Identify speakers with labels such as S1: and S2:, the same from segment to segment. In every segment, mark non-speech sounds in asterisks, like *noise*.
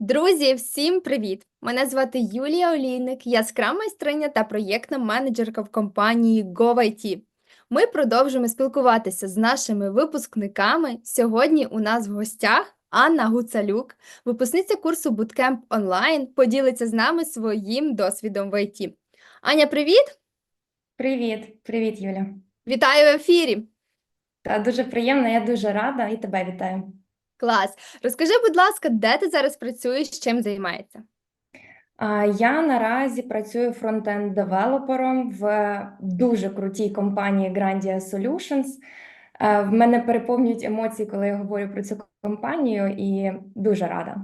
S1: Друзі, всім привіт! Мене звати Юлія Олійник, я скрам-майстриня та проєктна менеджерка в компанії GoIT. Ми продовжуємо спілкуватися з нашими випускниками. Сьогодні у нас в гостях Анна Гуцалюк, випускниця курсу Bootcamp онлайн, поділиться з нами своїм досвідом в ІТ. Аня, привіт!
S2: Привіт, привіт, Юля.
S1: Вітаю в ефірі!
S2: Та дуже приємно, я дуже рада і тебе вітаю.
S1: Клас! Розкажи, будь ласка, де ти зараз працюєш, чим займаєшся?
S2: А, Я наразі працюю фронтенд-девелопером в дуже крутій компанії Grandia Solutions. Е, В мене переповнюють емоції, коли я говорю про цю компанію, і дуже рада.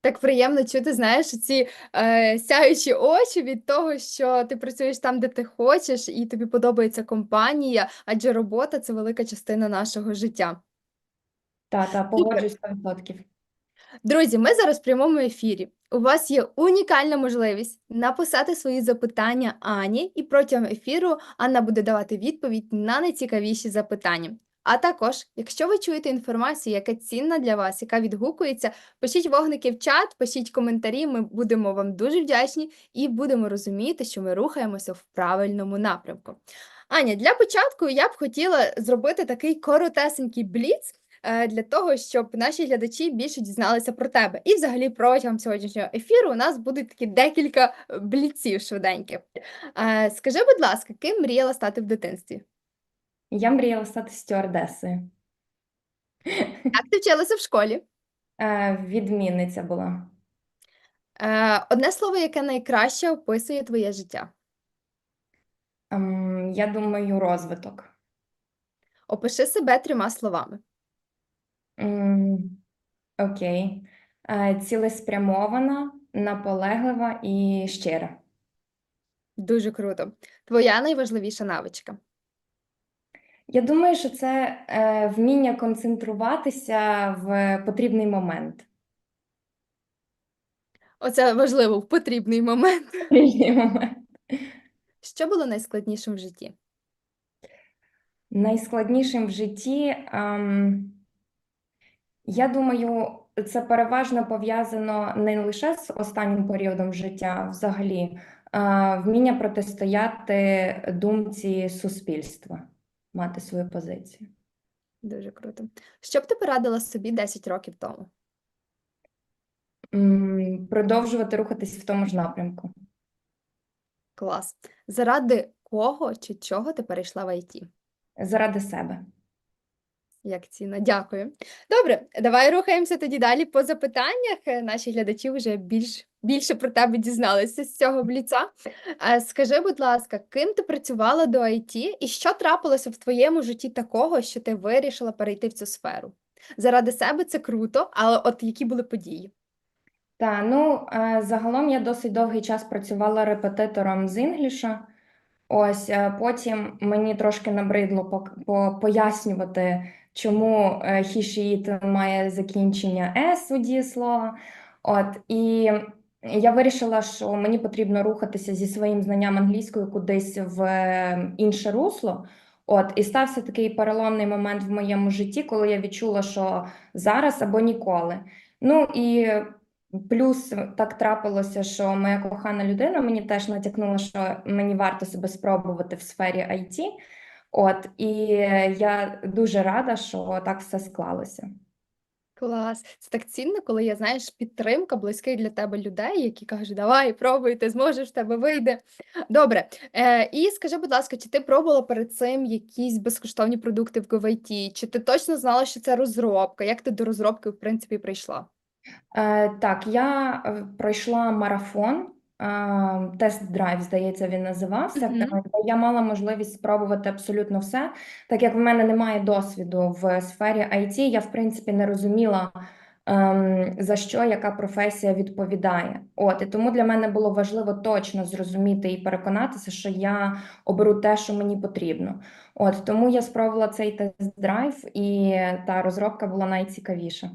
S1: Так приємно чути, знаєш, ці е, сяючі очі від того, що ти працюєш там, де ти хочеш, і тобі подобається компанія, адже робота це велика частина нашого життя.
S2: Та, та, погоджуюсь 100%.
S1: Друзі, ми зараз в прямому ефірі. У вас є унікальна можливість написати свої запитання Ані, і протягом ефіру Анна буде давати відповідь на найцікавіші запитання. А також, якщо ви чуєте інформацію, яка цінна для вас, яка відгукується, пишіть вогники в чат, пишіть коментарі. Ми будемо вам дуже вдячні і будемо розуміти, що ми рухаємося в правильному напрямку. Аня, для початку я б хотіла зробити такий коротесенький бліц для того, щоб наші глядачі більше дізналися про тебе. І взагалі протягом сьогоднішнього ефіру у нас будуть такі декілька е, бліців швиденьких. Е, Скажи, будь ласка, ким мріяла стати в дитинстві?
S2: Я мріяла стати стюардесою. *laughs*
S1: Як ти вчилася в школі?
S2: Е, Відмінниця була.
S1: Е, Одне слово, яке найкраще описує твоє життя.
S2: Ем, Я думаю, розвиток.
S1: Опиши себе трьома словами.
S2: М, Окей. Е, Цілеспрямована, наполеглива і щира.
S1: Дуже круто. Твоя найважливіша навичка.
S2: Я думаю, що це е, вміння концентруватися в потрібний момент.
S1: Оце важливо в потрібний момент.
S2: Потрібний момент.
S1: Що було найскладнішим в житті?
S2: Найскладнішим в житті, ем, я думаю, це переважно пов'язано не лише з останнім періодом життя, взагалі, а вміння протистояти думці суспільства, мати свою позицію.
S1: Дуже круто. Що б ти порадила собі 10 років тому?
S2: М, Продовжувати рухатись в тому ж напрямку.
S1: Клас. Заради кого чи чого ти перейшла в ІТ?
S2: Заради себе.
S1: Як цінно, дякую. Добре, давай рухаємося тоді далі по запитаннях. Е, Наші глядачі вже більш, більше про тебе дізналися з цього бліца. Скажи, будь ласка, ким ти працювала до ІТ і що трапилося в твоєму житті такого, що ти вирішила перейти в цю сферу? Заради себе це круто, але от які були події?
S2: Та, ну, е, загалом я досить довгий час працювала репетитором з інгліша. Ось, е, потім мені трошки набридло пояснювати, чому е, he, she, має закінчення s у дієслова. От, і я вирішила, що мені потрібно рухатися зі своїм знанням англійської кудись в е, інше русло. От, і стався такий переломний момент в моєму житті, коли я відчула, що зараз або ніколи. Ну і Плюс так трапилося, що моя кохана людина мені теж натякнула, що мені варто себе спробувати в сфері IT. От, і я дуже рада, що так все склалося.
S1: Клас. Це так цінно, коли є, знаєш, підтримка близьких для тебе людей, які кажуть, давай, пробуй, ти зможеш, в тебе вийде. Добре. Е, і скажи, будь ласка, чи ти пробувала перед цим якісь безкоштовні продукти в GoIT? Чи ти точно знала, що це розробка? Як ти до розробки, в принципі, прийшла?
S2: Е, так, я е, пройшла марафон, тест-драйв, здається, він називався. Е, де Я мала можливість спробувати абсолютно все. Так як в мене немає досвіду в сфері IT, я в принципі не розуміла, ем, за що яка професія відповідає. От і тому для мене було важливо точно зрозуміти і переконатися, що я оберу те, що мені потрібно. От тому я спробувала цей тест-драйв, і та розробка була найцікавіша.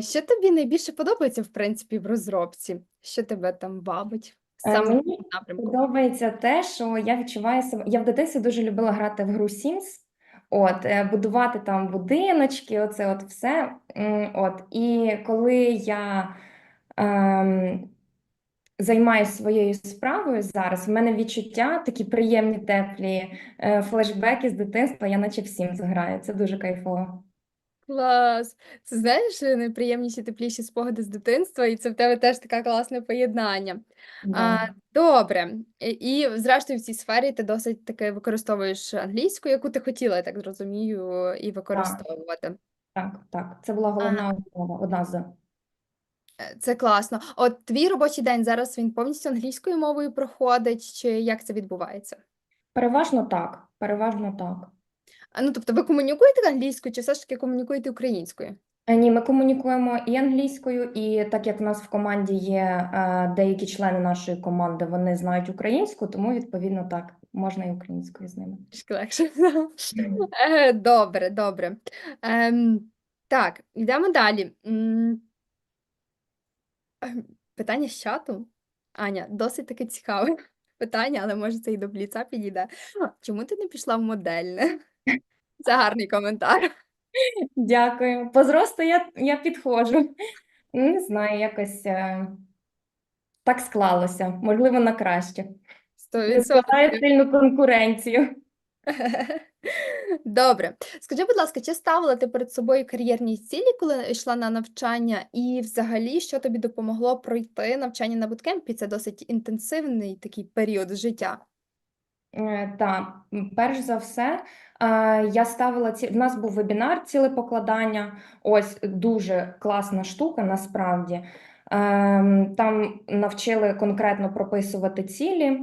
S1: Що тобі найбільше подобається, в принципі, в розробці? Що тебе там вабить
S2: Е,
S1: саме в
S2: Мені
S1: цьому напрямку?
S2: подобається те, що я відчуваю себе. Я в дитинстві дуже любила грати в гру Sims. От, е, будувати там будиночки, оце от все. М, От, і коли я ем, займаюся своєю справою зараз, в мене відчуття такі приємні, теплі е, флешбеки з дитинства, я наче всім зграю. Це дуже кайфово.
S1: Клас! Це знаєш, найприємніші, тепліші спогади з дитинства, і це в тебе теж таке класне поєднання. А,
S2: Да.
S1: добре. І, і, зрештою, в цій сфері ти досить таки використовуєш англійську, яку ти хотіла, я так зрозумію, і використовувати.
S2: Так, так. Це була головна умова, одна з.
S1: Е, Це класно. От твій робочий день зараз він повністю англійською мовою проходить, чи як це відбувається?
S2: Переважно так. Переважно так.
S1: А, ну, тобто ви комунікуєте англійською, чи все ж таки комунікуєте українською?
S2: Е, Ні, ми комунікуємо і англійською, і так як в нас в команді є е, деякі члени нашої команди, вони знають українську, тому відповідно так, можна і українською з ними.
S1: Трішки легше. *laughs* Е, Добре, добре. Ем, так, йдемо далі. М, ем, Питання з чату. Аня, досить таке цікаве *laughs* питання, але може це і до бліца підійде. Чому ти не пішла в модельне? Це гарний коментар.
S2: Дякую. По зросту я, я підходжу. Не знаю, якось е, так склалося. Можливо, на краще. Складаю сильну конкуренцію. *laughs*
S1: Добре. Скажи, будь ласка, чи ставила ти перед собою кар'єрні цілі, коли йшла на навчання? І взагалі, що тобі допомогло пройти навчання на буткемпі? Це досить інтенсивний такий період життя.
S2: Е, Так, перш за все, е, я ставила ці. В нас був вебінар цілепокладання. Ось дуже класна штука, насправді. Ем, Там навчили конкретно прописувати цілі.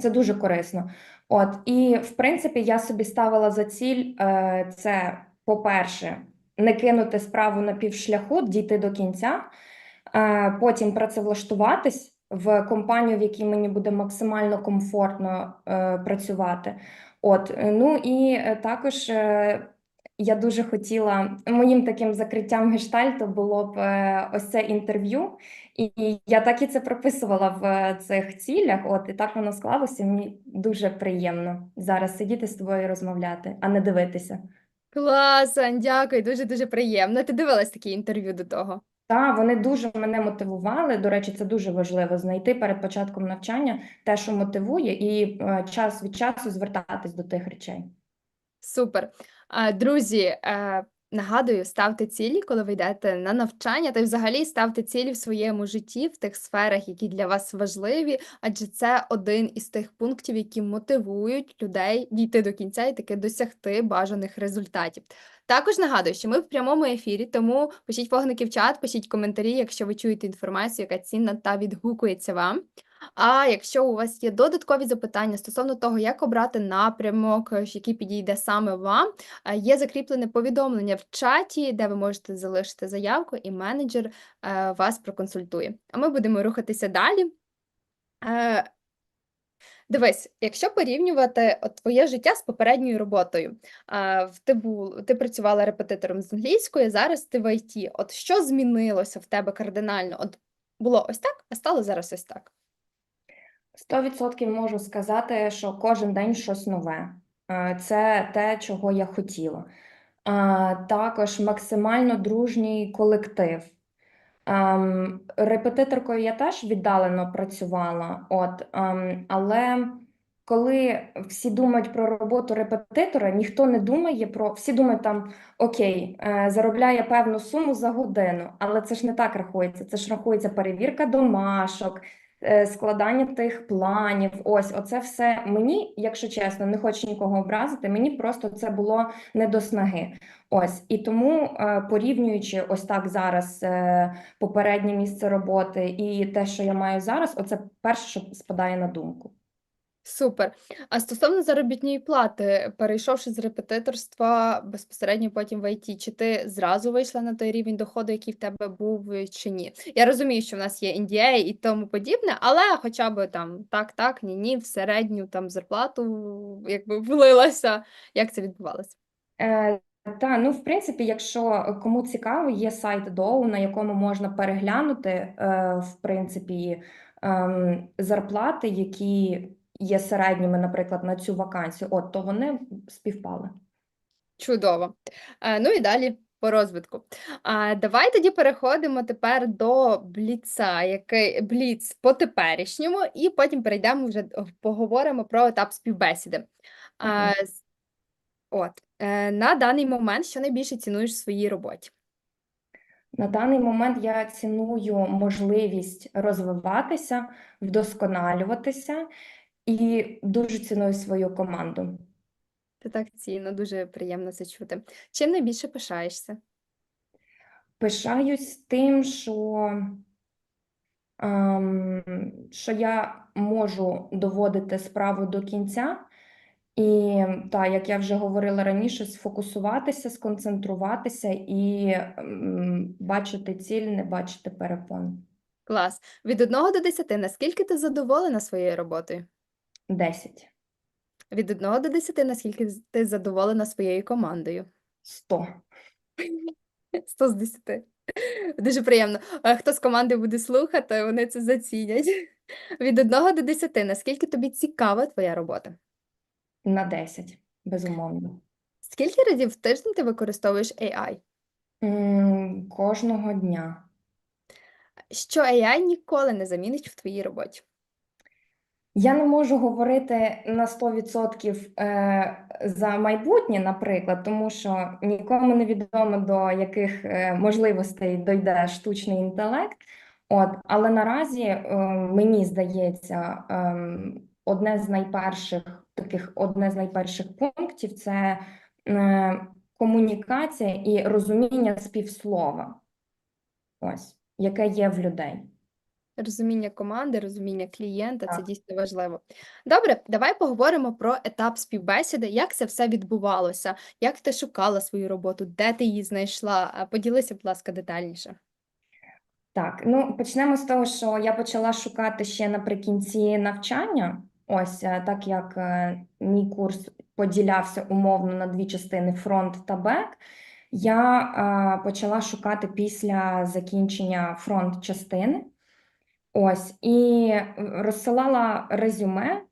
S2: Це дуже корисно. От, і в принципі, я собі ставила за ціль е, це, по-перше, не кинути справу на півшляху, дійти до кінця, потім працевлаштуватись в компанію, в якій мені буде максимально комфортно е, працювати. От, ну і е, також е, я дуже хотіла, моїм таким закриттям гештальту було б е, ось це інтерв'ю. І я так і це прописувала в е, цих цілях. От і так воно склалося. Мені дуже приємно зараз сидіти з тобою і розмовляти, а не дивитися.
S1: Клас, дякую, дуже-дуже приємно. Ти дивилась такі інтерв'ю до того?
S2: Та вони дуже мене мотивували. До речі, це дуже важливо знайти перед початком навчання те, що мотивує, і е, час від часу звертатись до тих речей.
S1: Супер. Друзі, е, нагадую, ставте цілі, коли ви йдете на навчання, та й взагалі ставте цілі в своєму житті, в тих сферах, які для вас важливі, адже це один із тих пунктів, які мотивують людей дійти до кінця і таки досягти бажаних результатів. Також нагадую, що ми в прямому ефірі, тому пишіть вогники в чат, пишіть коментарі, якщо ви чуєте інформацію, яка цінна та відгукується вам. А якщо у вас є додаткові запитання стосовно того, як обрати напрямок, е, який підійде саме вам, е, є закріплене повідомлення в чаті, де ви можете залишити заявку, і менеджер е, вас проконсультує. А ми будемо рухатися далі. Дивись, якщо порівнювати от твоє життя з попередньою роботою, ти був, ти працювала репетитором з англійської, зараз ти в ІТ. От що змінилося в тебе кардинально? От було ось так, а стало зараз ось так.
S2: Сто відсотків можу сказати, що кожен день щось нове. Е, Це те, чого я хотіла. Також максимально дружній колектив. Ем, Репетиторкою я теж віддалено працювала, от, ем, але коли всі думають про роботу репетитора, ніхто не думає про всі думають там окей, е, заробляє певну суму за годину, але це ж не так рахується. Це ж рахується перевірка домашок, е, складання тих планів. Ось, оце все мені, якщо чесно, не хочу нікого образити. Мені просто це було не до снаги. Ось і тому, е, порівнюючи ось так зараз е, попереднє місце роботи і те, що я маю зараз, оце перше, що спадає на думку.
S1: Супер. А стосовно заробітної плати, перейшовши з репетиторства безпосередньо потім в ІТ, чи ти зразу вийшла на той рівень доходу, який в тебе був, е, чи ні? Я розумію, що в нас є NDA і тому подібне, але хоча б там так, так, ні, ні, в середню там зарплату якби влилася. Як це відбувалося?
S2: Е, та, ну, в принципі, якщо кому цікаво, є сайт Доу, на якому можна переглянути, е, в принципі, ем, зарплати, які є середніми, наприклад, на цю вакансію, от, то вони співпали.
S1: Чудово. Е, ну і далі по розвитку. А, давай тоді переходимо тепер до бліца, який бліц по теперішньому, і потім перейдемо вже поговоримо про етап співбесіди. А, от, е, на даний момент, що найбільше цінуєш в своїй роботі?
S2: На даний момент я ціную можливість розвиватися, вдосконалюватися і дуже ціную свою команду.
S1: Це так цінно, дуже приємно це чути. Чим найбільше пишаєшся?
S2: Пишаюсь тим, що, ем, що я можу доводити справу до кінця. І так, як я вже говорила раніше, сфокусуватися, сконцентруватися і ем, бачити ціль, не бачити перепон.
S1: Клас. Від 1 до 10, наскільки ти задоволена своєю роботою?
S2: 10,
S1: Від 1 до 10, наскільки ти задоволена своєю командою?
S2: 100.
S1: 100 *laughs* з 10. Дуже приємно. А Хто з команди буде слухати, вони це зацінять. *laughs* Від 1 до 10, наскільки тобі цікава твоя робота?
S2: на 10, безумовно.
S1: Скільки разів в тиждень ти використовуєш AI?
S2: М, Кожного дня.
S1: Що AI ніколи не замінить в твоїй роботі?
S2: Я не можу говорити на 100% е, за майбутнє, наприклад, тому що нікому не відомо, до яких е, можливостей дойде штучний інтелект. От, але наразі е, мені здається, одне з найперших таких, одне з найперших пунктів це комунікація і розуміння співслова, ось, яке є в людей.
S1: Розуміння команди, розуміння клієнта це дійсно важливо. Добре, давай поговоримо про етап співбесіди, як це все відбувалося, як ти шукала свою роботу, де ти її знайшла. Поділися, будь ласка, детальніше.
S2: Так, ну почнемо з того, що я почала шукати ще наприкінці навчання. Ось е, так як е, мій курс поділявся умовно на дві частини фронт та бек. Я е, почала шукати після закінчення фронт частини. Ось і розсилала резюме, е,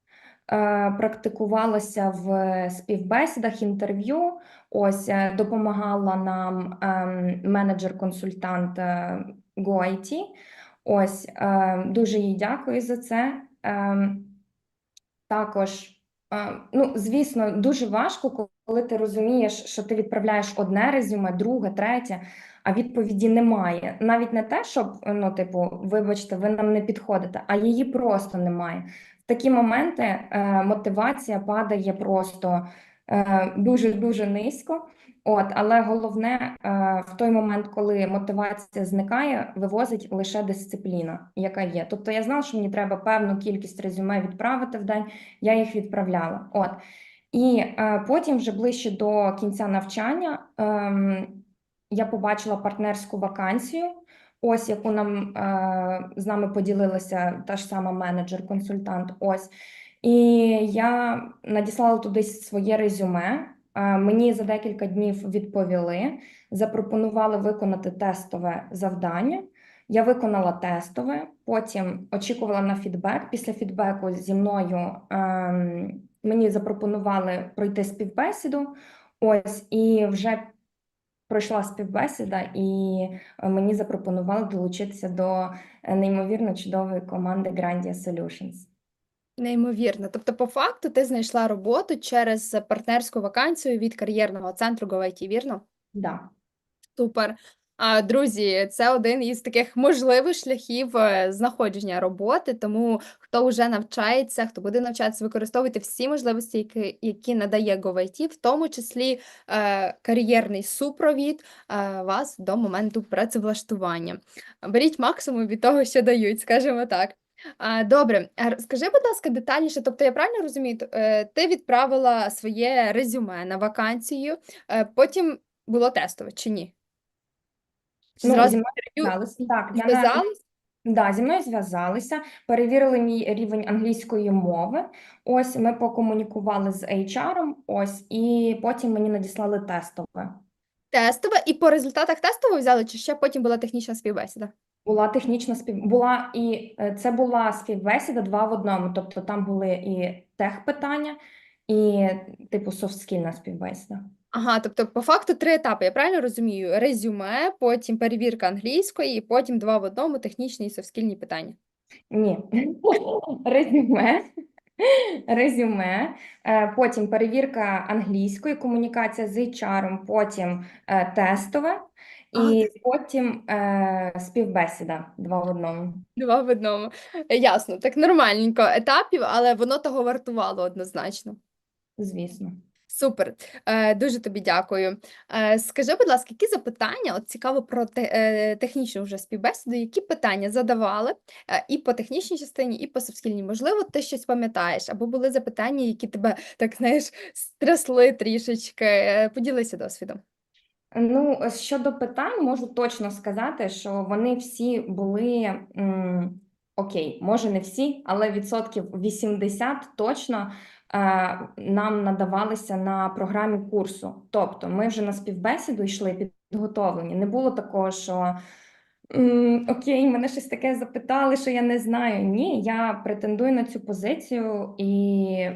S2: практикувалася в співбесідах, інтерв'ю. Ось е, допомагала нам ем, менеджер-консультант е, GoIT. Ось е, дуже їй дякую за це. Ем, також, е, ну, звісно, дуже важко, коли ти розумієш, що ти відправляєш одне резюме, друге, третє, а відповіді немає. Навіть не те, щоб, ну, типу, вибачте, ви нам не підходите, а її просто немає. В такі моменти е, мотивація падає просто е, дуже-дуже низько. От, але головне, е, в той момент, коли мотивація зникає, вивозить лише дисципліна, яка є. Тобто я знала, що мені треба певну кількість резюме відправити в день, я їх відправляла. От. І е, потім, вже ближче до кінця навчання, ем, я побачила партнерську вакансію, ось яку нам е, з нами поділилася та ж сама менеджер-консультант. Ось. І я надіслала туди своє резюме. Е, Мені за декілька днів відповіли, запропонували виконати тестове завдання. Я виконала тестове, потім очікувала на фідбек. Після фідбеку зі мною ем, мені запропонували пройти співбесіду. Ось і вже пройшла співбесіда, і е, мені запропонували долучитися до е, неймовірно чудової команди Grandia Solutions.
S1: Неймовірно. Тобто, по факту, ти знайшла роботу через партнерську вакансію від кар'єрного центру GoIT, вірно?
S2: Да.
S1: Супер. А, друзі, це один із таких можливих шляхів е, знаходження роботи, тому хто вже навчається, хто буде навчатися, використовуйте всі можливості, які, які надає GoIT, в тому числі е, кар'єрний супровід е, вас до моменту працевлаштування. Беріть максимум від того, що дають, скажімо так. А, добре, скажи, будь ласка, детальніше, тобто я правильно розумію, е, ти відправила своє резюме на вакансію, е, потім було тестове чи ні? Чи
S2: Ну,
S1: зразу
S2: зі мною
S1: інтерв'ю.
S2: Так, я на- Да, зі мною зв'язалися, перевірили мій рівень англійської мови. Ось ми покомунікували з HR, ось, і потім мені надіслали тестове.
S1: Тестове, і по результатах тестового взяли, чи ще потім була технічна співбесіда?
S2: Була технічна спів... була і е, це була співбесіда два в одному. Тобто там були і техпитання, і типу софтскільна співбесіда.
S1: Ага, тобто по факту 3 етапи, я правильно розумію? Резюме, потім перевірка англійської і потім 2 в одному технічні і софтскільні питання.
S2: Ні, *laughs* резюме, резюме, е, потім перевірка англійської, комунікація з HR, потім е, тестове,
S1: А,
S2: і потім е, співбесіда два в одному.
S1: 2 в одному. Е, Ясно, так нормальненько етапів, але воно того вартувало однозначно.
S2: Звісно.
S1: Супер, е, дуже тобі дякую. Е, скажи, будь ласка, які запитання, от цікаво про те, е, технічну вже співбесіду, які питання задавали і по технічній частині, і по софтскільній? Можливо, ти щось пам'ятаєш, або були запитання, які тебе, так знаєш, стрясли трішечки. Поділися досвідом.
S2: Ну, щодо питань, можу точно сказати, що вони всі були м, окей, може не всі, але відсотків 80 точно нам надавалися на програмі курсу. Тобто ми вже на співбесіду йшли підготовлені. Не було такого, що окей, мене щось таке запитали, що я не знаю. Ні, я претендую на цю позицію і.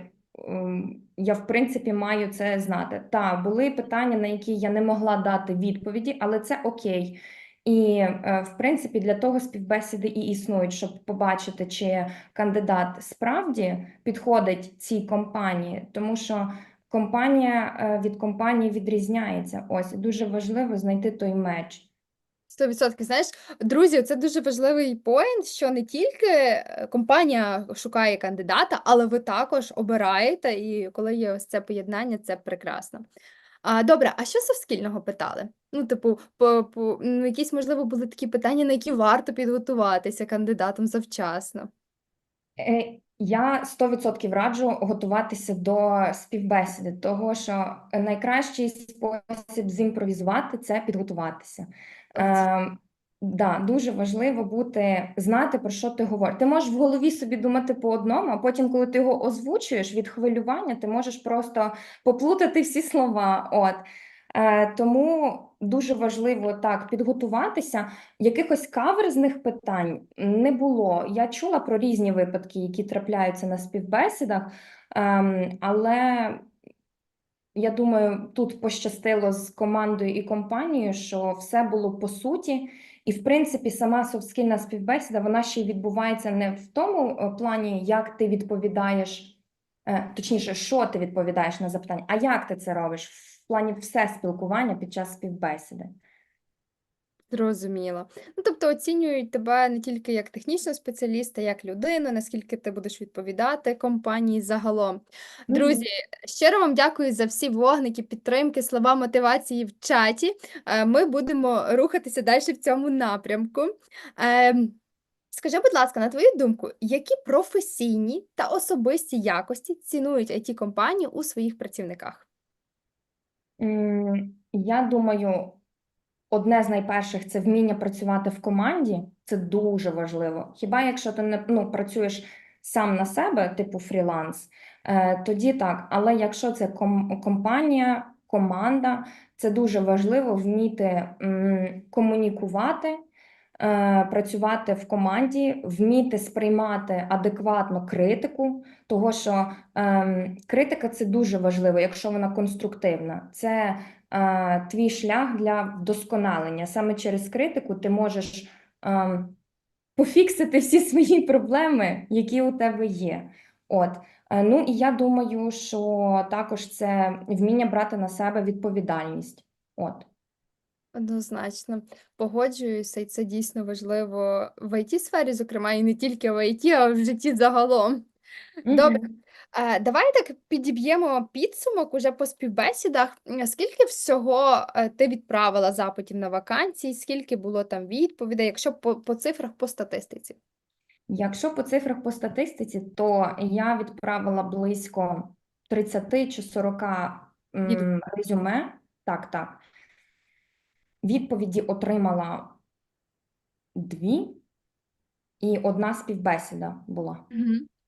S2: Я, в принципі, маю це знати. Так, були питання, на які я не могла дати відповіді, але це окей. І, е, в принципі, для того співбесіди і існують, щоб побачити, чи кандидат справді підходить цій компанії, тому що компанія е, від компанії відрізняється. Ось дуже важливо знайти той меч.
S1: 100%. Знаєш, друзі, це дуже важливий поінт, що не тільки е, компанія шукає кандидата, але ви також обираєте, і коли є ось це поєднання, це прекрасно. А, добре, а що софтскільного питали? Ну, типу, по, по, ну, якісь, можливо, були такі питання, на які варто підготуватися кандидатам завчасно.
S2: Е, Я 100% раджу готуватися до співбесіди, того що найкращий спосіб зімпровізувати це підготуватися. Е, да, дуже важливо бути, знати, про що ти говориш. Ти можеш в голові собі думати по одному, а потім, коли ти його озвучуєш від хвилювання, ти можеш просто поплутати всі слова. От. Е, тому дуже важливо так підготуватися. Якихось каверзних питань не було. Я чула про різні випадки, які трапляються на співбесідах, ем, але я думаю, тут пощастило з командою і компанією, що все було по суті. І, в принципі, сама софтскільна співбесіда, вона ще й відбувається не в тому е, плані, як ти відповідаєш, е, точніше, що ти відповідаєш на запитання, а як ти це робиш плані все спілкування під час співбесіди.
S1: Зрозуміло. Ну, тобто оцінюють тебе не тільки як технічного спеціаліста, як людину, наскільки ти будеш відповідати компанії загалом. Друзі, щиро вам дякую за всі вогники, підтримки, слова мотивації в чаті. Е, Ми будемо рухатися далі в цьому напрямку. Ем, Скажи, будь ласка, на твою думку, які професійні та особисті якості цінують it компанії у своїх працівниках?
S2: Я думаю, одне з найперших це вміння працювати в команді. Це дуже важливо. Хіба якщо ти не ну, працюєш сам на себе, типу фріланс, е, тоді так. Але якщо це ком- компанія, команда, це дуже важливо вміти комунікувати, працювати в команді, вміти сприймати адекватно критику, того що ем, критика це дуже важливо, якщо вона конструктивна. Це е, твій шлях для вдосконалення. Саме через критику ти можеш ем, пофіксити всі свої проблеми, які у тебе є. От. Е, Ну і я думаю, що також це вміння брати на себе відповідальність. От.
S1: Однозначно, погоджуюся, і це дійсно важливо в IT-сфері, зокрема, і не тільки в IT, а в житті загалом. Добре,
S2: Мгм.
S1: е, давай так підіб'ємо підсумок уже по співбесідах. М, Скільки всього е, ти відправила запитів на вакансії, скільки було там відповідей, якщо по, по цифрах, по статистиці?
S2: Якщо по цифрах по статистиці, то я відправила близько 30 чи 40 м, резюме. Так, так. Відповіді отримала дві, і одна співбесіда була.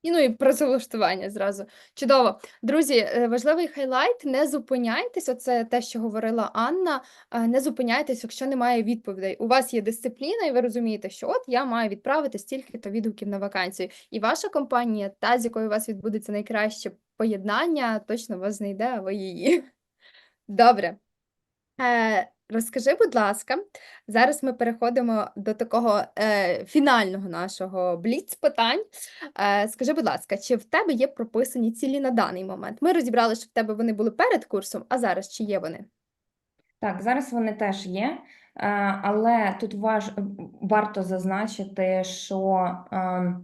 S1: І ну і працевлаштування зразу. Чудово. Друзі, е, важливий хайлайт: не зупиняйтесь. Оце те, що говорила Анна. е, Не зупиняйтесь, якщо немає відповідей. У вас є дисципліна, і ви розумієте, що от я маю відправити стільки-то відгуків на вакансію. І ваша компанія, та з якою у вас відбудеться найкраще поєднання, точно вас знайде, а ви її. *laughs* Добре. Розкажи, будь ласка, зараз ми переходимо до такого е, фінального нашого бліц питань. Е, скажи, будь ласка, чи в тебе є прописані цілі на даний момент? Ми розібрали, що в тебе вони були перед курсом, а зараз чи є вони?
S2: Так, зараз вони теж є, е, але тут важ... варто зазначити, що е,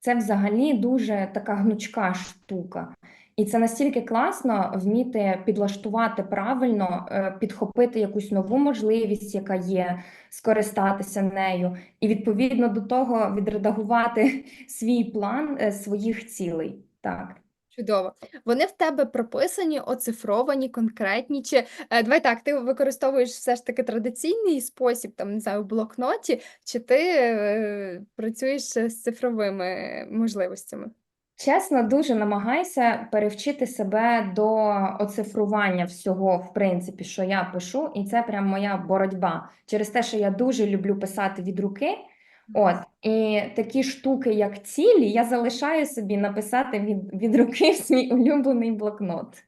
S2: це взагалі дуже така гнучка штука. І це настільки класно вміти підлаштувати правильно, е, підхопити якусь нову можливість, яка є, скористатися нею, і відповідно до того відредагувати *laughs* свій план е, своїх цілей. Так.
S1: Чудово. Вони в тебе прописані, оцифровані, конкретні. Чи е, давай так, ти використовуєш все ж таки традиційний спосіб, там не знаю, в блокноті, чи ти е, працюєш з цифровими можливостями?
S2: Чесно, дуже намагаюся перевчити себе до оцифрування всього, в принципі, що я пишу, і це прям моя боротьба через те, що я дуже люблю писати від руки. От, і такі штуки, як цілі, я залишаю собі написати від, від руки в свій улюблений блокнот.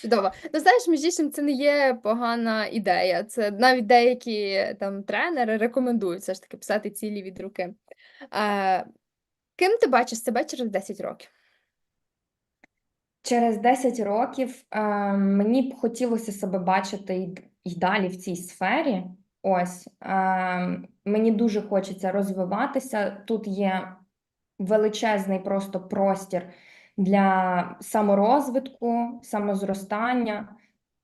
S1: Чудово. Ну, знаєш, між іншим, це не є погана ідея. Це навіть деякі там тренери рекомендують все ж таки писати цілі від руки. Е, ким ти бачиш себе через 10 років?
S2: Через 10 років е, мені б хотілося себе бачити і, і далі в цій сфері. Ось е, мені дуже хочеться розвиватися. Тут є величезний просто простір для саморозвитку, самозростання,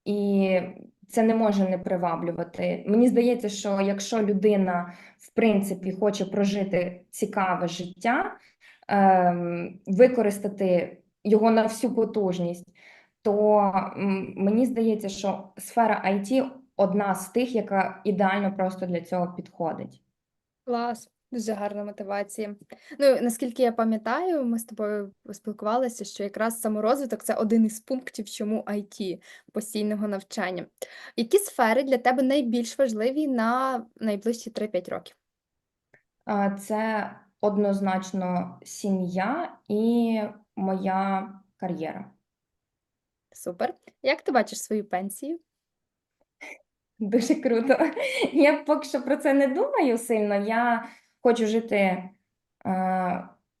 S2: і це не може не приваблювати. Мені здається, що якщо людина в принципі хоче прожити цікаве життя, ем, використати його на всю потужність, то мені здається, що сфера IT одна з тих, яка ідеально просто для цього підходить.
S1: Клас, дуже гарна мотивація. Ну, наскільки я пам'ятаю, ми з тобою спілкувалися, що якраз саморозвиток це один із пунктів, чому IT, постійного навчання. Які сфери для тебе найбільш важливі на найближчі 3-5 років?
S2: А, Це однозначно сім'я і моя кар'єра.
S1: Супер. Як ти бачиш свою пенсію?
S2: Дуже круто. Я поки що про це не думаю сильно. Я хочу жити е,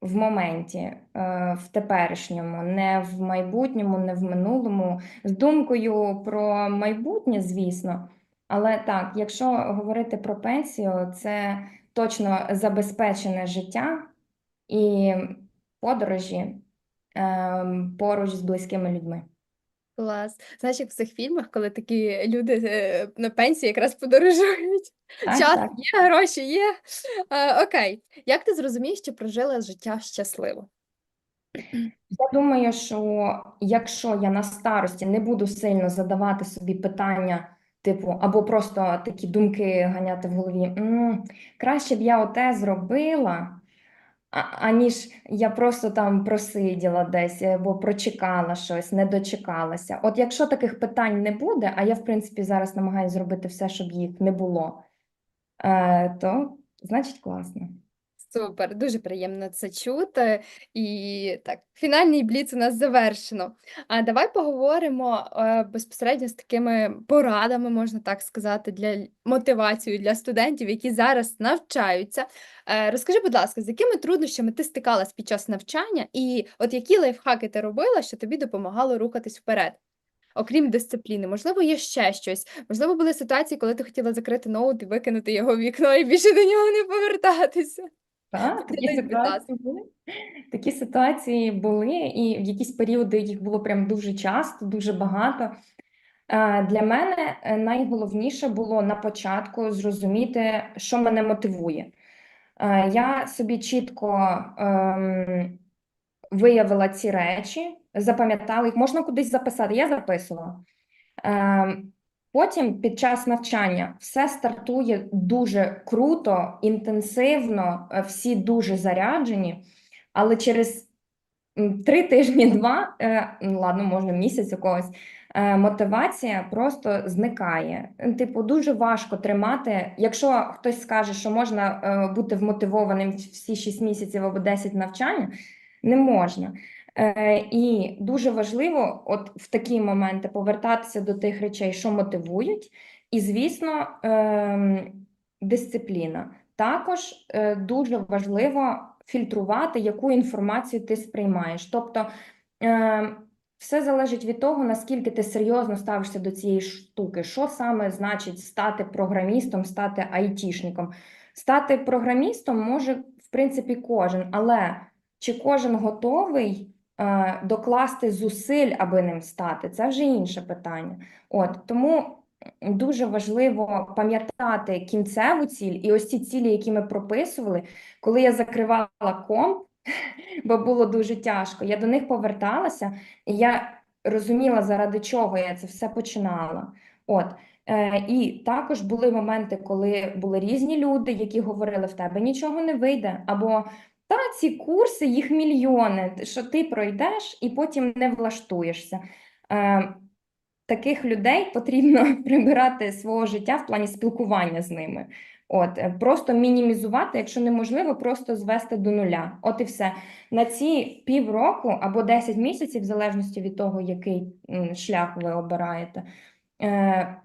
S2: в моменті, е, в теперішньому, не в майбутньому, не в минулому, з думкою про майбутнє, звісно. Але так, якщо говорити про пенсію, це точно забезпечене життя і подорожі е, поруч з близькими людьми.
S1: Клас. Знаєш, як в цих фільмах, коли такі люди е, на пенсії якраз подорожують. *laughs*
S2: Так,
S1: Час
S2: так.
S1: є, гроші є. Е, окей. Як ти зрозумієш, що прожила життя щасливо?
S2: Я думаю, що якщо я на старості не буду сильно задавати собі питання, типу, або просто такі думки ганяти в голові, «М, краще б я оте зробила, аніж я просто там просиділа десь або прочекала щось, не дочекалася. От якщо таких питань не буде, а я, в принципі, зараз намагаюся зробити все, щоб їх не було, е, то значить класно.
S1: Супер, дуже приємно це чути. І так, фінальний бліц у нас завершено. А давай поговоримо е, безпосередньо з такими порадами, можна так сказати, для мотивацією для студентів, які зараз навчаються. Е, розкажи, будь ласка, з якими труднощами ти стикалась під час навчання, і от які лайфхаки ти робила, що тобі допомагало рухатись вперед? Окрім дисципліни, можливо, є ще щось. Можливо, були ситуації, коли ти хотіла закрити ноут і викинути його в вікно і більше до нього не повертатися.
S2: Так, такі ситуації були. Такі ситуації були, і в якісь періоди їх було прям дуже часто, дуже багато. Для мене е, найголовніше було на початку зрозуміти, що мене мотивує. Я собі чітко ем, виявила ці речі, запам'ятала їх, можна кудись записати. Я записувала. Ем, Потім під час навчання все стартує дуже круто, інтенсивно, е, всі дуже заряджені, але через три тижні, *laughs* два, е, ну, ладно, можна місяць у когось, е, мотивація просто зникає. Типу, дуже важко тримати. Якщо хтось скаже, що можна бути вмотивованим всі 6 місяців або 10 навчання, не можна. Е, і дуже важливо, от в такі моменти повертатися до тих речей, що мотивують, і, звісно, ем, дисципліна. Також е, дуже важливо фільтрувати, яку інформацію ти сприймаєш. Тобто е, все залежить від того, наскільки ти серйозно ставишся до цієї штуки. Що саме значить стати програмістом, стати айтішником? Стати програмістом може, в принципі, кожен, але чи кожен готовий докласти зусиль, аби ним стати? Це вже інше питання. От тому дуже важливо пам'ятати кінцеву ціль і ось ці цілі, які ми прописували, коли я закривала комп, *laughs* бо було дуже тяжко, я до них поверталася, і я розуміла, заради чого я це все починала. От. Е, і також були моменти, коли були різні люди, які говорили в тебе нічого не вийде, або та ці курси, їх мільйони, що ти пройдеш і потім не влаштуєшся. Е, таких людей потрібно *laughs* прибирати свого життя в плані спілкування з ними. От, е, просто мінімізувати, якщо неможливо, просто звести до нуля. От і все. На ці півроку або 10 місяців, в залежності від того, який шлях ви обираєте, е,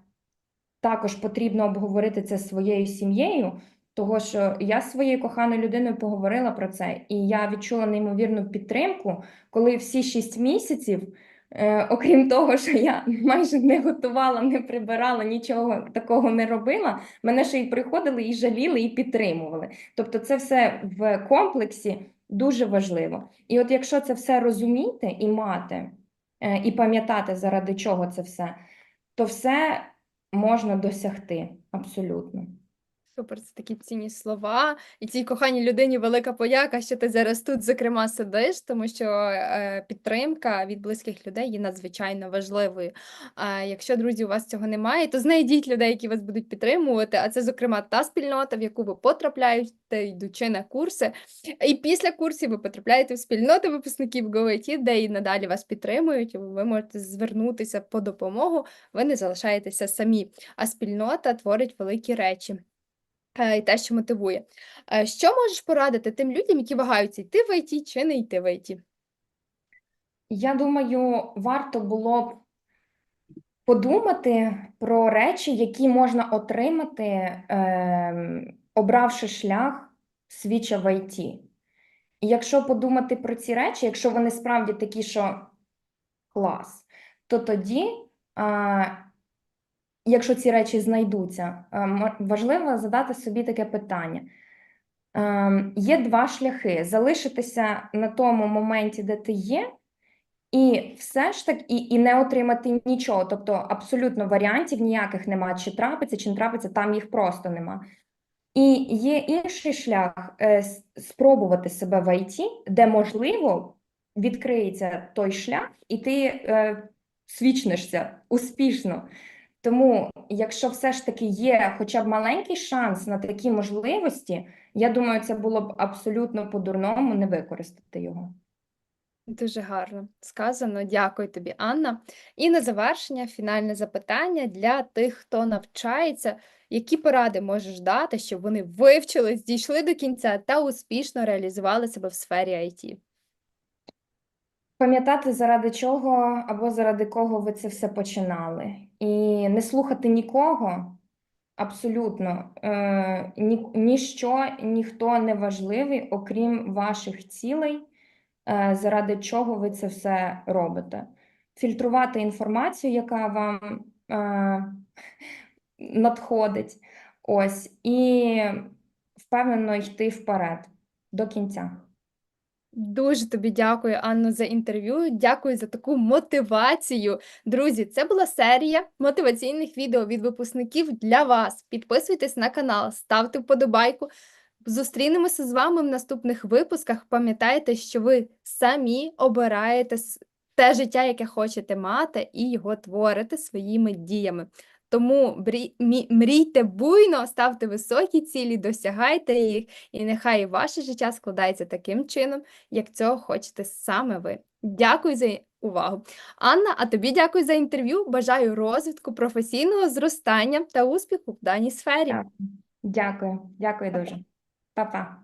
S2: також потрібно обговорити це зі своєю сім'єю, того що я з своєю коханою людиною поговорила про це, і я відчула неймовірну підтримку, коли всі 6 місяців. Е, окрім того, що я майже не готувала, не прибирала, нічого такого не робила, мене ще й приходили і жаліли, і підтримували. Тобто, це все в комплексі дуже важливо. І от якщо це все розуміти і мати, е, і пам'ятати, заради чого це все, то все можна досягти абсолютно.
S1: Супер, це такі цінні слова. І цій коханій людині велика подяка, що ти зараз тут, зокрема, сидиш, тому що е, підтримка від близьких людей є надзвичайно важливою. А якщо, друзі, у вас цього немає, то знайдіть людей, які вас будуть підтримувати. А це, зокрема, та спільнота, в яку ви потрапляєте, йдучи на курси. І після курсів ви потрапляєте в спільноту випускників GoIT, де і надалі вас підтримують. Ви можете звернутися по допомогу, ви не залишаєтеся самі. А спільнота творить великі речі. Е, І те, що мотивує. Е, Що можеш порадити тим людям, які вагаються йти в ІТ чи не йти в ІТ?
S2: Я думаю, варто було б подумати про речі, які можна отримати, ем, обравши шлях свіча в ІТ. І якщо подумати про ці речі, якщо вони справді такі, що клас, то тоді, якщо ці речі знайдуться, важливо задати собі таке питання. Ем, Є два шляхи: залишитися на тому моменті, де ти є, і все ж таки і, і не отримати нічого. Тобто абсолютно варіантів ніяких нема, чи трапиться, чи не трапиться, там їх просто нема. І є інший шлях е, спробувати себе в ІТ, де можливо відкриється той шлях, і ти е, свічнешся успішно. Тому, якщо все ж таки є хоча б маленький шанс на такі можливості, я думаю, це було б абсолютно по-дурному не використати його.
S1: Дуже гарно сказано. Дякую тобі, Анна. І на завершення фінальне запитання для тих, хто навчається. Які поради можеш дати, щоб вони вивчились, дійшли до кінця та успішно реалізували себе в сфері IT?
S2: Пам'ятати, заради чого або заради кого ви це все починали. І не слухати нікого, абсолютно. Е, ні, ніщо, ніхто не важливий, окрім ваших цілей, е, заради чого ви це все робите. Фільтрувати інформацію, яка вам е, надходить. Ось, і впевнено йти вперед до кінця.
S1: Дуже тобі дякую, Анно, за інтерв'ю. Дякую за таку мотивацію. Друзі, це була серія мотиваційних відео від випускників для вас. Підписуйтесь на канал, ставте вподобайку. Зустрінемося з вами в наступних випусках. Пам'ятайте, що ви самі обираєте те життя, яке хочете мати, і його творите своїми діями. Тому мрійте буйно, ставте високі цілі, досягайте їх, і нехай ваше життя складається таким чином, як цього хочете саме ви. Дякую за увагу. Анна, а тобі дякую за інтерв'ю. Бажаю розвитку, професійного зростання та успіху в даній сфері.
S2: Дякую. Дякую, дуже. Па-па.